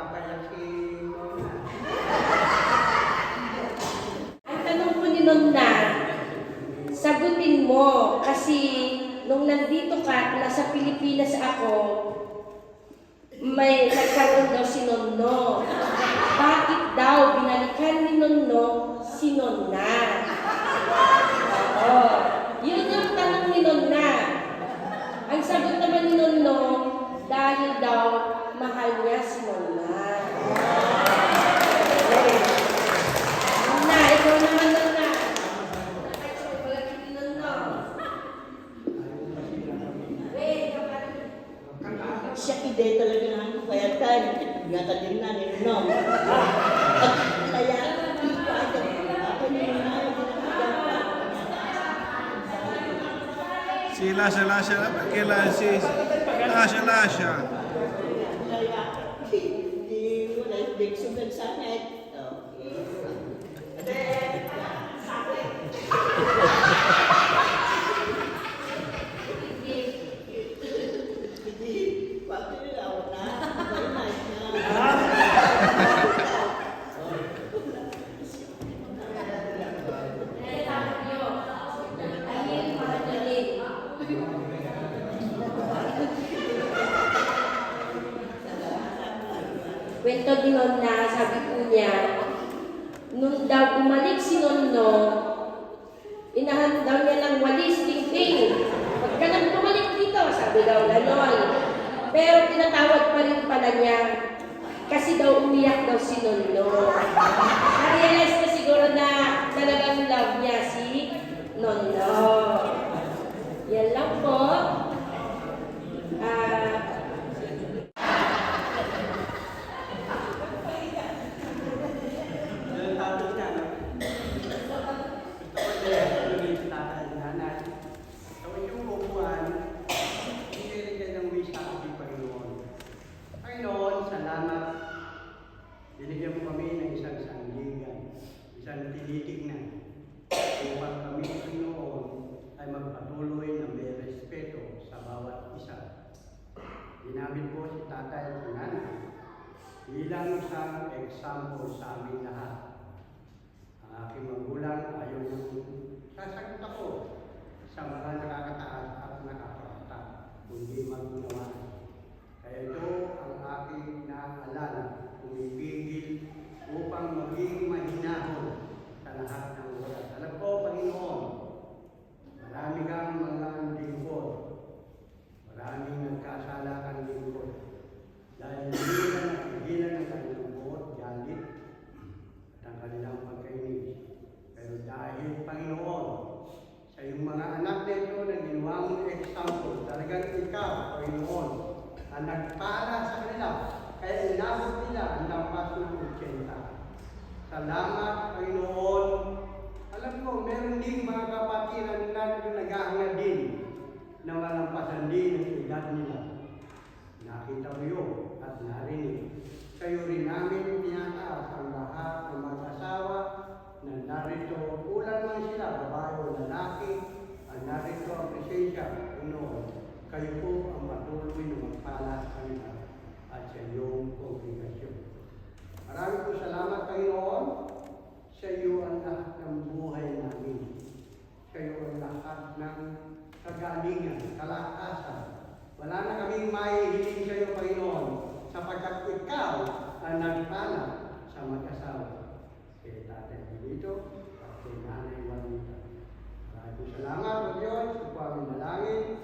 papayak si Nona. Ang tanong ko ni Nonna, sagutin mo kasi nung nandito ka, nasa Pilipinas ako, may nagkaroon daw si Nonno. Bakit daw binalikan ni Nonno si Nonna? Oo. Yun yung tanong ni Nonna. Ang sagot naman ni Nonno, dahil daw mahal niya si Nonna. Okay. Nonna, ikaw naman Nonna. Wait, kapatid. Kide talaga na ako kaya tayo. Yata din na ni no. Kaya na Si Lasha Lasha, perché la si Lasha Lasha? Kaya hindi wala big sugan sa net. Kwento ni Nonna, sabi po niya, nung daw bumalik si Nonno, inahan niya ng walis, ting-ting. Huwag ka nang bumalik dito, sabi daw ganon. Pero tinatawag pa rin pala niya, kasi daw umiyak daw si Nonno. Na-realize na siguro na talagang love niya si Nonno. Yan lang po. Ah, Yung tapos niya, no? Gusto ko siya, yung sa tatay, nanay. So, yung upuan, hindi rin kayo ng wish sa ating Panginoon. Panginoon, salamat. Binigyan mo kami ng isang sandigan, isang tinitignan. Upang kami, Panginoon, ay magpatuloy na may respeto sa bawat isa. Ginamit po si tatay at si nanay bilang isang example sa amin lahat. Ang aking magulang ayaw yung sasagot ako sa mga nakakataas at nakakataas, kundi magunawa. Kaya ito ang aking naaalala, pumipigil upang maging mahinahon sa lahat ng oras. Alam ko, Panginoon, marami kang mga lingkod, maraming nagkasala kang lingkod. Dahil hindi na napigilan ang kanilang buot, galit, at ang kanilang pagkainis. Pero dahil Panginoon, sa iyong mga anak na ito na ginawa mong example, talagang ikaw, Panginoon, ang nagpala sa kanila, kaya inabot nila ng 80. Salamat, Panginoon. Alam ko, meron din mga kapatiran na nag-aangad din na malampasan din ang edad nila. Nakita mo yun at narinig. Kayo rin namin tinataas ang lahat ng mag-asawa na narito, ulan Kayo po ang patuloy na magpala sa kanila at sa iyong kongregasyon. Maraming po salamat, Panginoon. Sa iyo ang lahat ng buhay namin. Sa iyo ang lahat ng kagalingan, kalakasan. Wala na kaming maihiling sa iyo, Panginoon, sapagkat ikaw ang nagpala sa mag-asawa. Kay Tatay Benito at kay Nanay Juanita. Maraming salamat, Panginoon, sa paming malangin.